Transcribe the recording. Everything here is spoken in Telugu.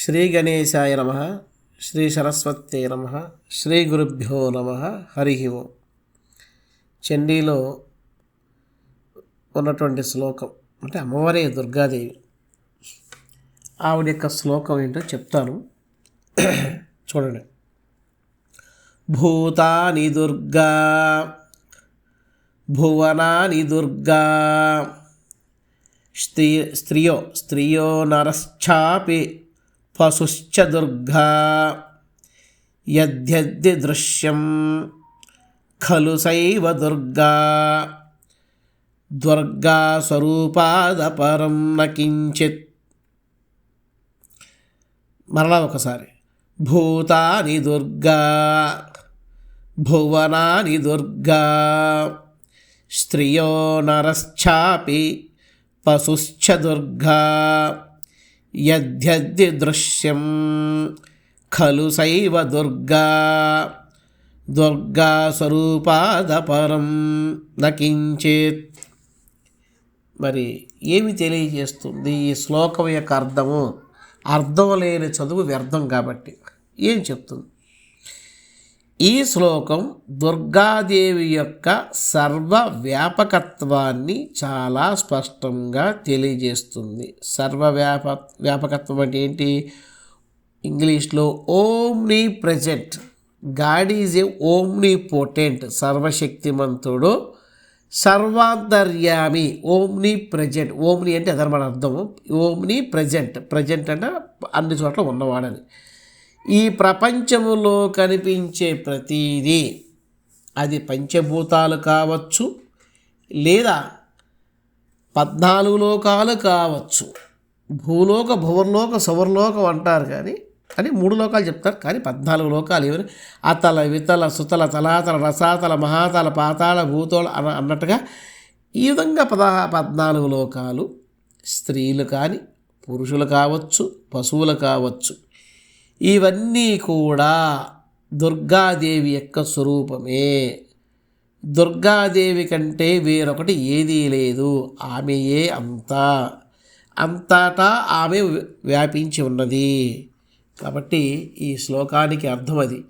శ్రీ గణేశాయ నమ శ్రీ సరస్వత్యై నమ శ్రీ గురుభ్యో నమ హరి ఓం. చండీలో ఉన్నటువంటి శ్లోకం అంటే అమ్మవారే దుర్గాదేవి ఆవిడ యొక్క శ్లోకం ఏంటో చెప్తాను. చూడండి. భూతాని దుర్గా భువనాని దుర్గా స్త్రీ స్త్రియో స్త్రియో నరశ్చాపి పశుశ్చ దుర్గా యద్యద్ది దృశ్యం. ఖలు సైవ దుర్గా. దుర్గా స్వరూపాదపరం నకించిత్ మరలా ఒకసారి. భూతాని దుర్గా. భువనాని దుర్గా. స్త్రియో నరశ్చాపి పశుశ్చ దుర్గా యద్యద్ది దృశ్యం ఖలు సైవ దుర్గా. దుర్గా స్వరూపాదపరం నకించేత్. మరి ఏమి తెలియజేస్తుంది ఈ శ్లోకం యొక్క అర్థము? అర్థం లేని చదువు వ్యర్థం కాబట్టి. ఏం చెప్తుంది? ఈ శ్లోకం దుర్గాదేవి యొక్క సర్వ వ్యాపకత్వాన్ని చాలా స్పష్టంగా తెలియజేస్తుంది. సర్వవ్యాప వ్యాపకత్వం అంటే ఏంటి? ఇంగ్లీష్లో omni present God is a omni potent సర్వశక్తిమంతుడు సర్వాంతర్యామి ఓమ్ని ప్రజెంట్ ఓమ్ని అంటే అదనమాట అర్థం ఓమ్ని ప్రజెంట్ ప్రజెంట్ అంటే అన్ని చోట్ల ఉన్నవాడని. ఈ ప్రపంచములో కనిపించే ప్రతీదీ. అది పంచభూతాలు కావచ్చు లేదా పద్నాలుగు లోకాలు కావచ్చు. భూలోక భువర్లోక సువర్లోకం అంటారు కానీ అని మూడు లోకాలు చెప్తారు కానీ పద్నాలుగు లోకాలు ఏమని అతల వితల సుతల తలాతల రసాతల మహాతల పాతాళ భూతోళ అన్న అన్నట్టుగా ఈ విధంగా పద పద్నాలుగు లోకాలు స్త్రీలు కానీ పురుషులు కావచ్చు పశువులు కావచ్చు. ఇవన్నీ కూడా దుర్గాదేవి యొక్క స్వరూపమే. దుర్గాదేవి కంటే వేరొకటి ఏదీ లేదు. ఆమెయే అంతా. అంతటా ఆమె వ్యాపించి ఉన్నది. కాబట్టి ఈ శ్లోకానికి అర్థం అది.